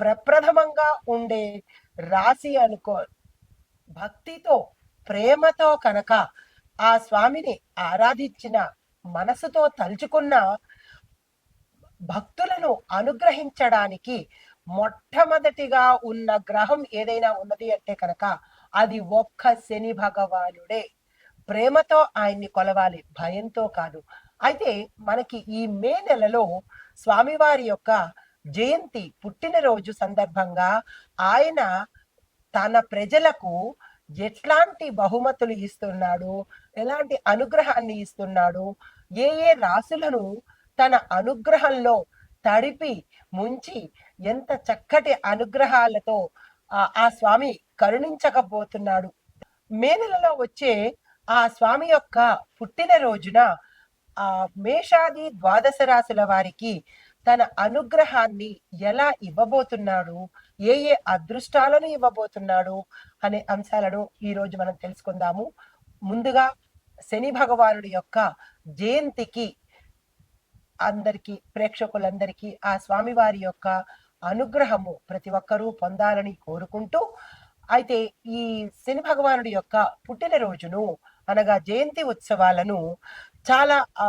ప్రప్రథమంగా ఉండే రాశి అనుకో భక్తితో ప్రేమతో కనుక ఆ స్వామిని ఆరాధించిన మనసుతో తలుచుకున్న భక్తులను అనుగ్రహించడానికి మొట్టమొదటిగా ఉన్న గ్రహం ఏదైనా ఉన్నది అంటే కనుక అది ఒక్క శని భగవానుడే. ప్రేమతో ఆయన్ని కొలవాలి భయంతో కాదు. అయితే మనకి ఈ మే నెలలో స్వామివారి యొక్క జయంతి పుట్టినరోజు సందర్భంగా ఆయన తన ప్రజలకు ఎట్లాంటి బహుమతులు ఇస్తున్నాడు ఎలాంటి అనుగ్రహాన్ని ఇస్తున్నాడు ఏ ఏ రాశులను తన అనుగ్రహంలో తడిపి ముంచి ఎంత చక్కటి అనుగ్రహాలతో ఆ- ఆ స్వామి కరుణించకపోతున్నాడు. మే నెలలో వచ్చే ఆ స్వామి యొక్క పుట్టినరోజున ఆ మేషాది ద్వాదశ రాశుల వారికి తన అనుగ్రహాన్ని ఎలా ఇవ్వబోతున్నాడు? ఏ ఏ అదృష్టాలను ఇవ్వబోతున్నాడు? అనే అంశాలను ఈ రోజు మనం తెలుసుకుందాము. ముందుగా శని భగవానుడి యొక్క జయంతికి అందరికీ ప్రేక్షకులందరికీ ఆ స్వామివారి యొక్క అనుగ్రహము ప్రతి ఒక్కరూ పొందాలని కోరుకుంటూ అయితే ఈ శని భగవానుడి యొక్క పుట్టినరోజును అనగా జయంతి ఉత్సవాలను చాలా ఆ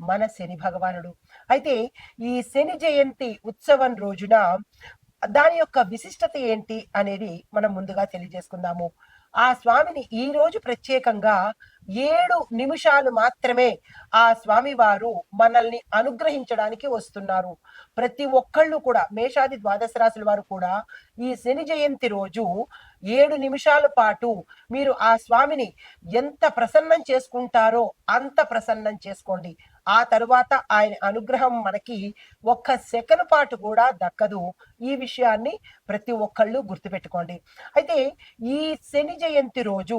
మన శని భగవానుడు. అయితే ఈ శని జయంతి ఉత్సవం రోజున దాని యొక్క విశిష్టత ఏంటి అనేది మనం ముందుగా తెలియజేసుకుందాము. ఆ స్వామిని ఈ రోజు ప్రత్యేకంగా ఏడు నిమిషాలు మాత్రమే ఆ స్వామి వారు మనల్ని అనుగ్రహించడానికి వస్తున్నారు. ప్రతి ఒక్కళ్ళు కూడా మేషాది ద్వాదశ రాశుల వారు కూడా ఈ శని జయంతి రోజు ఏడు నిమిషాల పాటు మీరు ఆ స్వామిని ఎంత ప్రసన్నం చేసుకుంటారో అంత ప్రసన్నం చేసుకోండి. ఆ తరువాత ఆయన అనుగ్రహం మనకి ఒక్క సెకండ్ పాటు కూడా దక్కదు. ఈ విషయాన్ని ప్రతి ఒక్కళ్ళు గుర్తుపెట్టుకోండి. అయితే ఈ శని జయంతి రోజు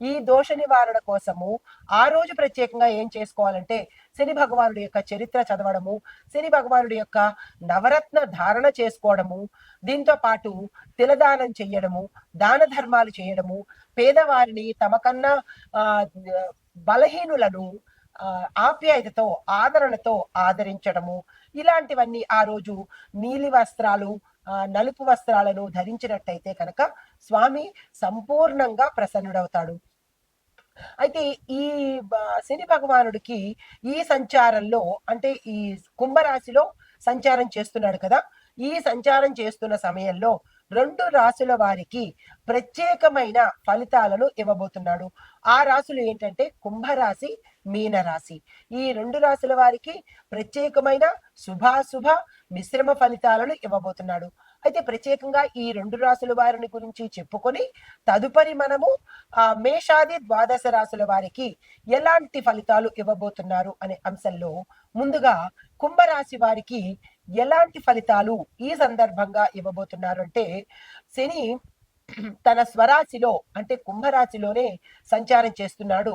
ఈ దోష నివారణ కోసము ఆ రోజు ప్రత్యేకంగా ఏం చేసుకోవాలంటే శని భగవానుడి యొక్క చరిత్ర చదవడము శని భగవానుడి యొక్క నవరత్న ధారణ చేసుకోవడము దీంతో పాటు తిలదానం చేయడము దాన ధర్మాలు చేయడము పేదవారిని తమకన్నా ఆ బలహీనులను ఆప్యాయతతో ఆదరణతో ఆదరించడము ఇలాంటివన్నీ ఆ రోజు నీలి వస్త్రాలు నలుపు వస్త్రాలను ధరించినట్టయితే కనుక స్వామి సంపూర్ణంగా ప్రసన్నుడవుతాడు. అయితే ఈ శని భగవానుడికి ఈ సంచారంలో అంటే ఈ కుంభరాశిలో సంచారం చేస్తున్నాడు కదా ఈ సంచారం చేస్తున్న సమయంలో రెండు రాశుల వారికి ప్రత్యేకమైన ఫలితాలను ఇవ్వబోతున్నాడు. ఆ రాశులు ఏంటంటే కుంభరాశి మీనరాశి. ఈ రెండు రాశుల వారికి ప్రత్యేకమైన శుభాశుభ మిశ్రమ ఫలితాలను ఇవ్వబోతున్నాడు. అయితే ప్రత్యేకంగా ఈ రెండు రాశుల వారిని గురించి చెప్పుకొని తదుపరి మనము ఆ మేషాది ద్వాదశ రాశుల వారికి ఎలాంటి ఫలితాలు ఇవ్వబోతున్నారు అనే అంశంలో ముందుగా కుంభరాశి వారికి ఎలాంటి ఫలితాలు ఈ సందర్భంగా ఇవ్వబోతున్నారు అంటే శని తన స్వరాశిలో అంటే కుంభరాశిలోనే సంచారం చేస్తున్నాడు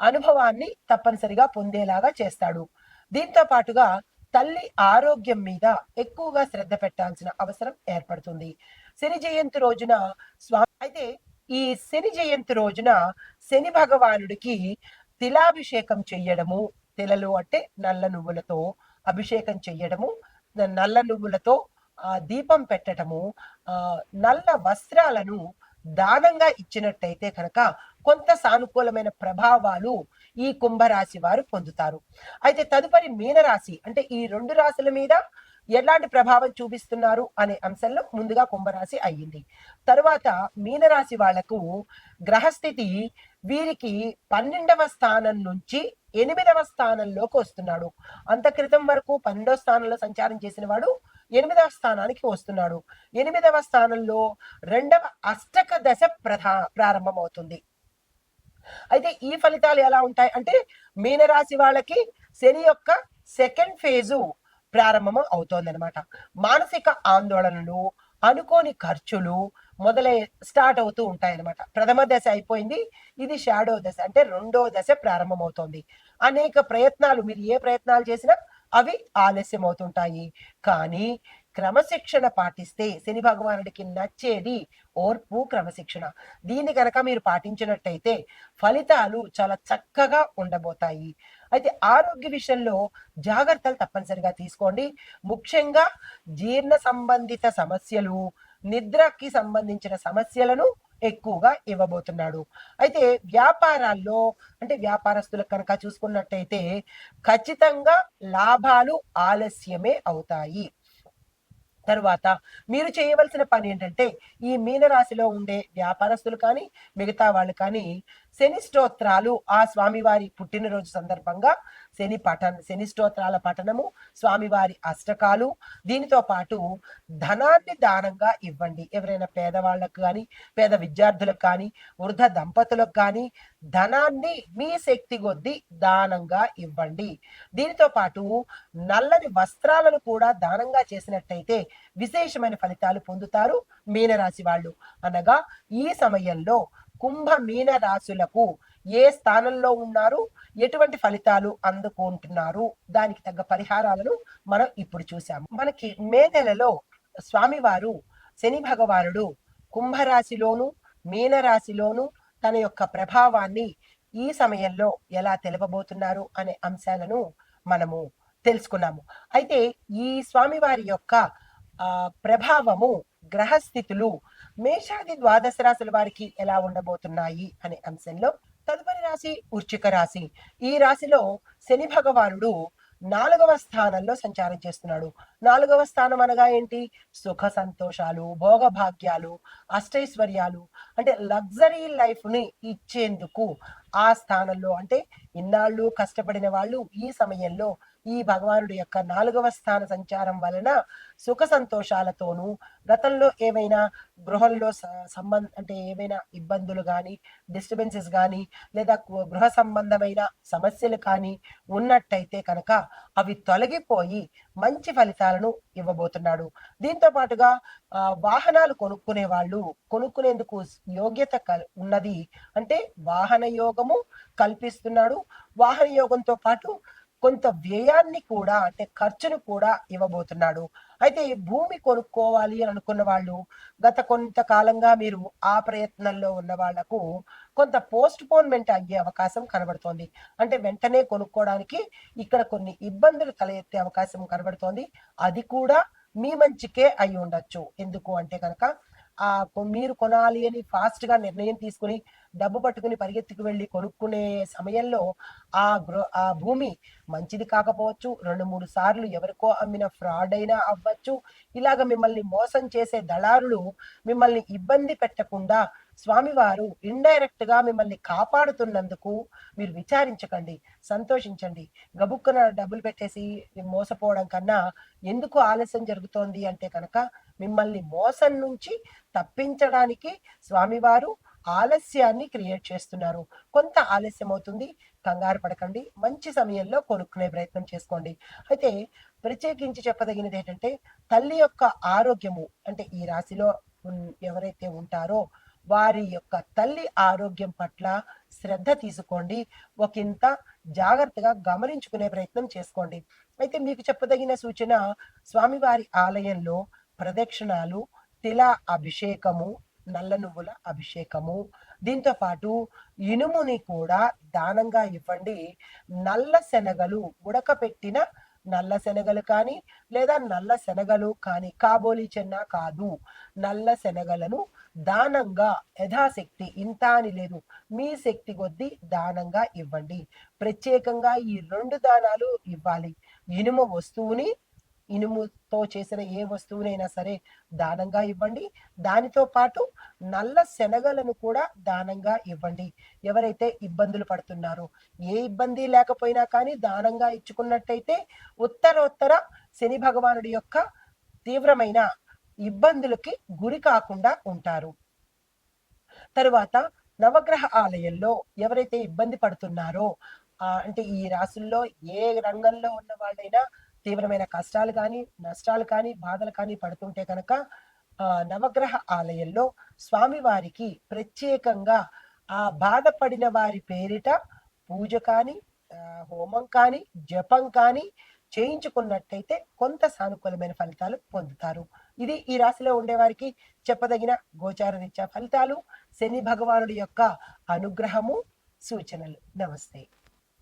అనుభవాన్ని తప్పనిసరిగా పొందేలాగా చేస్తాడు. దీంతో పాటుగా తల్లి ఆరోగ్యం మీద ఎక్కువగా శ్రద్ధ పెట్టాల్సిన అవసరం ఏర్పడుతుంది. శని జయంతి రోజున స్వామి అయితే ఈ శని జయంతి రోజున శని భగవానుడికి తిలాభిషేకం చెయ్యడము తిలలు అంటే నల్ల నువ్వులతో అభిషేకం చెయ్యడము నల్ల నువ్వులతో ఆ దీపం పెట్టడము ఆ నల్ల వస్త్రాలను దానంగా ఇచ్చినట్టయితే కనుక కొంత సానుకూలమైన ప్రభావాలు ఈ కుంభరాశి వారు పొందుతారు. అయితే తదుపరి మీనరాశి అంటే ఈ రెండు రాశుల మీద ఎలాంటి ప్రభావం చూపిస్తున్నారు అనే అంశంలో ముందుగా కుంభరాశి అయ్యింది. తరువాత మీనరాశి వాళ్ళకు గ్రహస్థితి వీరికి పన్నెండవ స్థానం నుంచి ఎనిమిదవ స్థానంలోకి వస్తున్నాడు. అంత క్రితం వరకు పన్నెండవ స్థానంలో సంచారం చేసిన వాడు ఎనిమిదవ స్థానానికి వస్తున్నాడు. ఎనిమిదవ స్థానంలో రెండవ అష్టక దశ ప్రధా ప్రారంభమవుతుంది. అయితే ఈ ఫలితాలు ఎలా ఉంటాయి? అంటే మీనరాశి వాళ్ళకి శని యొక్క సెకండ్ ఫేజు ప్రారంభం అవుతోందనమాట మానసిక ఆందోళనలు అనుకోని ఖర్చులు మొదలై స్టార్ట్ అవుతూ ఉంటాయన్నమాట. ప్రథమ దశ అయిపోయింది. ఇది షాడో దశ. అంటే రెండో దశ ప్రారంభమవుతోంది అనేక ప్రయత్నాలు మీరు ఏ ప్రయత్నాలు చేసినా అవి ఆలస్యం అవుతుంటాయి కానీ క్రమశిక్షణ పాటిస్తే శని భగవానుడికి నచ్చేది ఓర్పు క్రమశిక్షణ. దీన్ని కనుక మీరు పాటించినట్టయితే ఫలితాలు చాలా చక్కగా ఉండబోతాయి. అయితే ఆరోగ్య విషయంలో జాగ్రత్తలు తప్పనిసరిగా తీసుకోండి. ముఖ్యంగా జీర్ణ సంబంధిత సమస్యలు నిద్రకి సంబంధించిన సమస్యలను ఎక్కువగా ఇవ్వబోతున్నాడు. అయితే వ్యాపారాల్లో అంటే వ్యాపారస్తులకు కనుక చూసుకున్నట్టయితే ఖచ్చితంగా లాభాలు ఆలస్యమే అవుతాయి. తరువాత మీరు చేయవలసిన పని ఏంటంటే ఈ మీనరాశిలో ఉండే వ్యాపారస్తులు కానీ మిగతా వాళ్ళు కానీ శని స్తోత్రాలు ఆ స్వామివారి పుట్టినరోజు సందర్భంగా శని పఠన శని స్తోత్రాల పఠనము స్వామివారి అష్టకాలు. దీనితో పాటు ధనాన్ని దానంగా ఇవ్వండి. ఎవరైనా పేదవాళ్ళకు కానీ పేద విద్యార్థులకు కానీ వృద్ధ దంపతులకు కానీ ధనాన్ని మీ శక్తి కొద్దీ దానంగా ఇవ్వండి. దీనితో పాటు నల్లని వస్త్రాలను కూడా దానంగా చేసినట్టయితే విశేషమైన ఫలితాలు పొందుతారు మీనరాశి వాళ్ళు. అనగా ఈ సమయంలో కుంభ మీన రాశులకు ఏ స్థానంలో ఉన్నారు? ఎటువంటి ఫలితాలు అందుకుంటున్నారు? దానికి తగ్గ పరిహారాలను మనం ఇప్పుడు చూసాము మనకి మే నెలలో స్వామివారు శని భగవానుడు కుంభరాశిలోను మీనరాశిలోను తన యొక్క ప్రభావాన్ని ఈ సమయంలో ఎలా తెలపబోతున్నారు అనే అంశాలను మనము తెలుసుకున్నాము. అయితే ఈ స్వామివారి యొక్క ప్రభావము గ్రహస్థితులు మేషాది ద్వాదశ రాశుల వారికి ఎలా ఉండబోతున్నాయి అనే అంశంలో తదుపరి రాశి ఉర్చిక రాశి. ఈ రాశిలో శని భగవానుడు నాలుగవ స్థానంలో సంచారం చేస్తున్నాడు. నాలుగవ స్థానం అనగా ఏంటి? సుఖ సంతోషాలు భోగభాగ్యాలు అష్టైశ్వర్యాలు. అంటే లగ్జరీ లైఫ్ని ఇచ్చేందుకు ఆ స్థానంలో అంటే ఇన్నాళ్ళు కష్టపడిన వాళ్ళు ఈ సమయంలో ఈ భగవానుడి యొక్క నాలుగవ స్థాన సంచారం వలన సుఖ సంతోషాలతోనూ గతంలో ఏవైనా గృహంలో సంబంధ అంటే ఏవైనా ఇబ్బందులు కానీ డిస్టర్బెన్సెస్ కానీ లేదా గృహ సంబంధమైన సమస్యలు కానీ ఉన్నట్టయితే కనుక అవి తొలగిపోయి మంచి ఫలితాలను ఇవ్వబోతున్నాడు. దీంతో పాటుగా వాహనాలు కొనుక్కునే వాళ్ళు కొనుక్కునేందుకు యోగ్యత కల్- ఉన్నది అంటే వాహన యోగము కల్పిస్తున్నాడు. వాహన యోగంతో పాటు కొంత వ్యయాన్ని కూడా అంటే ఖర్చును కూడా ఇవ్వబోతున్నాడు. అయితే భూమి కొనుక్కోవాలి అని అనుకున్న వాళ్ళు గత కొంతకాలంగా మీరు ఆ ప్రయత్నంలో ఉన్న వాళ్ళకు కొంత పోస్ట్ పోన్మెంట్ అయ్యే అవకాశం కనబడుతోంది. అంటే వెంటనే కొనుక్కోవడానికి ఇక్కడ కొన్ని ఇబ్బందులు తలెత్తే అవకాశం కనబడుతోంది. అది కూడా మీ మంచికే అయి ఉండొచ్చు ఎందుకు అంటే కనుక ఆ మీరు కొనాలి అని ఫాస్ట్గా నిర్ణయం తీసుకుని డబ్బు పట్టుకుని పరిగెత్తుకు వెళ్ళి కొనుక్కునే సమయంలో ఆ గృహ ఆ భూమి మంచిది కాకపోవచ్చు రెండు మూడు సార్లు ఎవరికో అమ్మిన ఫ్రాడ్ అయినా అవ్వచ్చు. ఇలాగ మిమ్మల్ని మోసం చేసే దళారులు మిమ్మల్ని ఇబ్బంది పెట్టకుండా స్వామివారు ఇండైరెక్ట్గా మిమ్మల్ని కాపాడుతున్నందుకు మీరు విచారించకండి సంతోషించండి. గబుక్కున డబ్బులు పెట్టేసి మోసపోవడం కన్నా ఎందుకు ఆలస్యం జరుగుతోంది అంటే కనుక మిమ్మల్ని మోసం నుంచి తప్పించడానికి స్వామివారు ఆలస్యాన్ని క్రియేట్ చేస్తున్నారు. కొంత ఆలస్యం అవుతుంది కంగారు పడకండి. మంచి సమయంలో కొనుక్కునే ప్రయత్నం చేసుకోండి. అయితే ప్రత్యేకించి చెప్పదగినది ఏంటంటే తల్లి యొక్క ఆరోగ్యము అంటే ఈ రాశిలో ఎవరైతే ఉంటారో వారి యొక్క తల్లి ఆరోగ్యం పట్ల శ్రద్ధ తీసుకోండి. ఒకంత జాగ్రత్తగా గమనించుకునే ప్రయత్నం చేసుకోండి. అయితే మీకు చెప్పదగిన సూచన స్వామివారి ఆలయంలో ప్రదక్షిణాలు తిల అభిషేకము నల్ల నువ్వుల అభిషేకము. దీంతో పాటు ఇనుముని కూడా దానంగా ఇవ్వండి. నల్ల శనగలు ఉడకపెట్టిన నల్ల శనగలు కానీ లేదా నల్ల శనగలు కానీ కాబోలి చెన్న కాదు. నల్ల శనగలను దానంగా యథాశక్తి ఇంత అని లేదు. మీ శక్తి కొద్దీ దానంగా ఇవ్వండి. ప్రత్యేకంగా ఈ రెండు దానాలు ఇవ్వాలి. ఇనుము వస్తువుని ఇనుముతో చేసిన ఏ వస్తువునైనా సరే దానంగా ఇవ్వండి. దానితో పాటు నల్ల శనగలను కూడా దానంగా ఇవ్వండి. ఎవరైతే ఇబ్బందులు పడుతున్నారో ఏ ఇబ్బంది లేకపోయినా కానీ దానంగా ఇచ్చుకున్నట్టయితే ఉత్తరోత్తర శని భగవానుడి యొక్క తీవ్రమైన ఇబ్బందులకి గురి కాకుండా ఉంటారు. తరువాత నవగ్రహ ఆలయంలో ఎవరైతే ఇబ్బంది పడుతున్నారో అంటే ఈ రాసుల్లో ఏ రంగంలో ఉన్న వాళ్ళైనా తీవ్రమైన కష్టాలు కానీ నష్టాలు కానీ బాధలు కానీ పడుతుంటే కనుక నవగ్రహ ఆలయంలో స్వామివారికి ప్రత్యేకంగా ఆ బాధపడిన వారి పేరిట పూజ కానీ హోమం కానీ జపం కానీ చేయించుకున్నట్టయితే కొంత సానుకూలమైన ఫలితాలు పొందుతారు. ఇది ఈ రాశిలో ఉండేవారికి చెప్పదగిన గోచార ఫలితాలు. శని భగవానుడి యొక్క అనుగ్రహము సూచనలు. నమస్తే.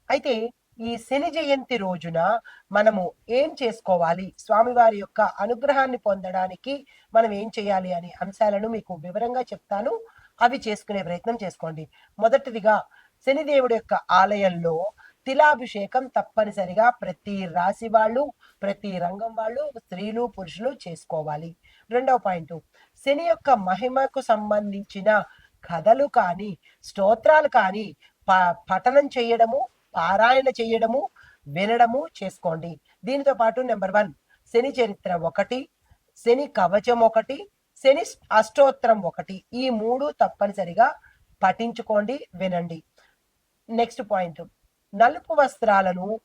అయితే ఈ శని జయంతి రోజున మనము ఏం చేసుకోవాలి? స్వామివారి యొక్క అనుగ్రహాన్ని పొందడానికి మనం ఏం చేయాలి అనే అంశాలను మీకు వివరంగా చెప్తాను. అవి చేసుకునే ప్రయత్నం చేసుకోండి. మొదటిదిగా శనిదేవుడి యొక్క ఆలయంలో తిలాభిషేకం తప్పనిసరిగా ప్రతి రాశి వాళ్ళు ప్రతి రంగం వాళ్ళు స్త్రీలు పురుషులు చేసుకోవాలి. రెండవ పాయింట్ శని యొక్క మహిమకు సంబంధించిన కథలు కానీ స్తోత్రాలు కానీ ప- పఠనం చేయడము పారాయణ చేయడము వినడము చేసుకోండి. దీనితో పాటు నెంబర్ వన్ శని చరిత్ర ఒకటి శని కవచం ఒకటి శని అష్టోత్తరం ఒకటి. ఈ మూడు తప్పనిసరిగా పఠించుకోండి వినండి. నెక్స్ట్ పాయింట్ నలుపు వస్త్రాలను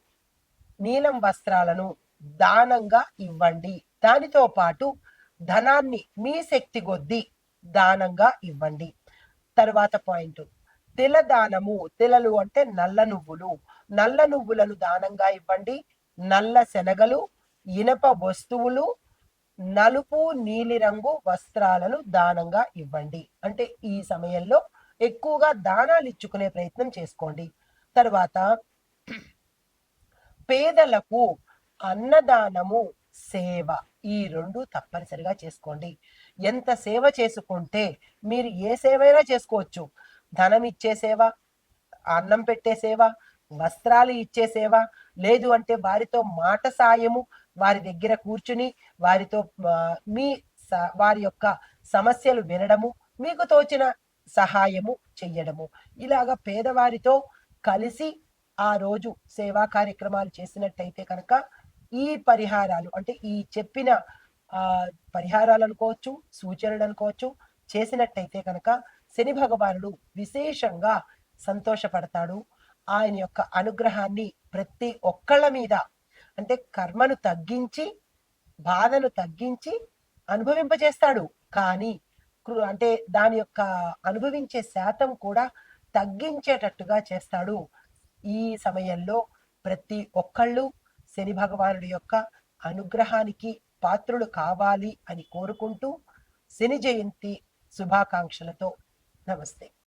నీలం వస్త్రాలను దానంగా ఇవ్వండి. దానితో పాటు ధనాన్ని మీ శక్తి కొద్దీ దానంగా ఇవ్వండి. తరువాత పాయింట్ తిలదానము తిలలు అంటే నల్ల నువ్వులు. నల్ల నువ్వులను దానంగా ఇవ్వండి. నల్ల శనగలు ఇనప వస్తువులు నలుపు నీలిరంగు వస్త్రాలను దానంగా ఇవ్వండి. అంటే ఈ సమయంలో ఎక్కువగా దానాలు ఇచ్చుకునే ప్రయత్నం చేసుకోండి. తర్వాత పేదలకు అన్నదానము సేవ ఈ రెండు తప్పనిసరిగా చేసుకోండి. ఎంత సేవ చేసుకుంటే మీరు ఏ సేవైనా చేసుకోవచ్చు. ధనం ఇచ్చే సేవ అన్నం పెట్టే సేవ వస్త్రాలు ఇచ్చే సేవ లేదు అంటే వారితో మాట సాయము వారి దగ్గర కూర్చుని వారితో మీ స- వారి యొక్క సమస్యలు వినడము మీకు తోచిన సహాయము చెయ్యడము. ఇలాగ పేదవారితో కలిసి ఆ రోజు సేవా కార్యక్రమాలు చేసినట్టయితే కనుక ఈ పరిహారాలు అంటే ఈ చెప్పిన ఆ పరిహారాలు అనుకోవచ్చు సూచనలు అనుకోవచ్చు చేసినట్టయితే కనుక శని భగవానుడు విశేషంగా సంతోషపడతాడు. ఆయన యొక్క అనుగ్రహాన్ని ప్రతి ఒక్కళ్ళ మీద అంటే కర్మను తగ్గించి బాధను తగ్గించి అనుభవింపజేస్తాడు. కానీ కృ- అంటే దాని యొక్క అనుభవించే శాతం కూడా తగ్గించేటట్టుగా చేస్తాడు. ఈ సమయంలో ప్రతి ఒక్కళ్ళు శని భగవానుడి యొక్క అనుగ్రహానికి పాత్రులు కావాలి అని కోరుకుంటూ శని జయంతి శుభాకాంక్షలతో నమస్తే.